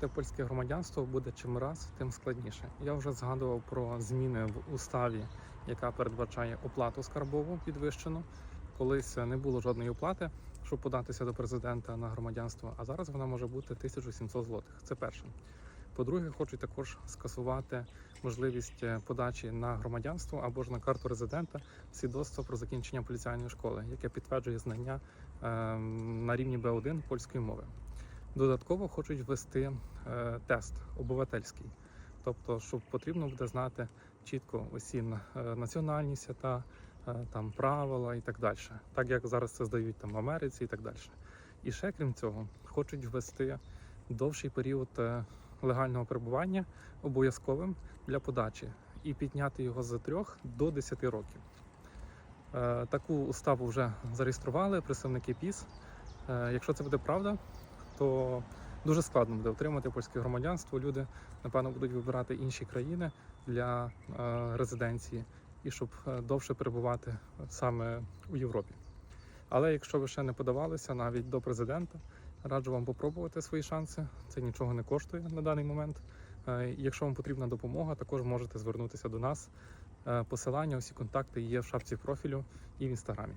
отримати польське громадянство буде чим раз, тим складніше. Я вже згадував про зміни в уставі, яка передбачає оплату скарбову підвищену. Колись не було жодної оплати, щоб податися до президента на громадянство, а зараз вона може бути 1700 злотих. Це перше. По-друге, хочуть також скасувати можливість е, подачі на громадянство або ж на карту резидента свідоцтва про закінчення поліціальної школи, яке підтверджує знання е, на рівні Б1 польської мови. Додатково хочуть ввести е, тест обивательський, тобто, щоб потрібно буде знати чітко усі на- е, національні свята, е, там правила і так далі, так як зараз це здають там в Америці і так далі. І ще крім цього, хочуть ввести довший період легального перебування обов'язковим для подачі і підняти його з 3 до 10 років. Таку уставу вже зареєстрували представники ПІС. Якщо це буде правда, то дуже складно буде отримати польське громадянство. Люди, напевно, будуть вибирати інші країни для е, резиденції і щоб е, довше перебувати саме у Європі. Але якщо ви ще не подавалися навіть до президента, раджу вам попробувати свої шанси. Це нічого не коштує на даний момент. Е, і Якщо вам потрібна допомога, також можете звернутися до нас. Е, Посилання, усі контакти є в шапці профілю і в інстаграмі.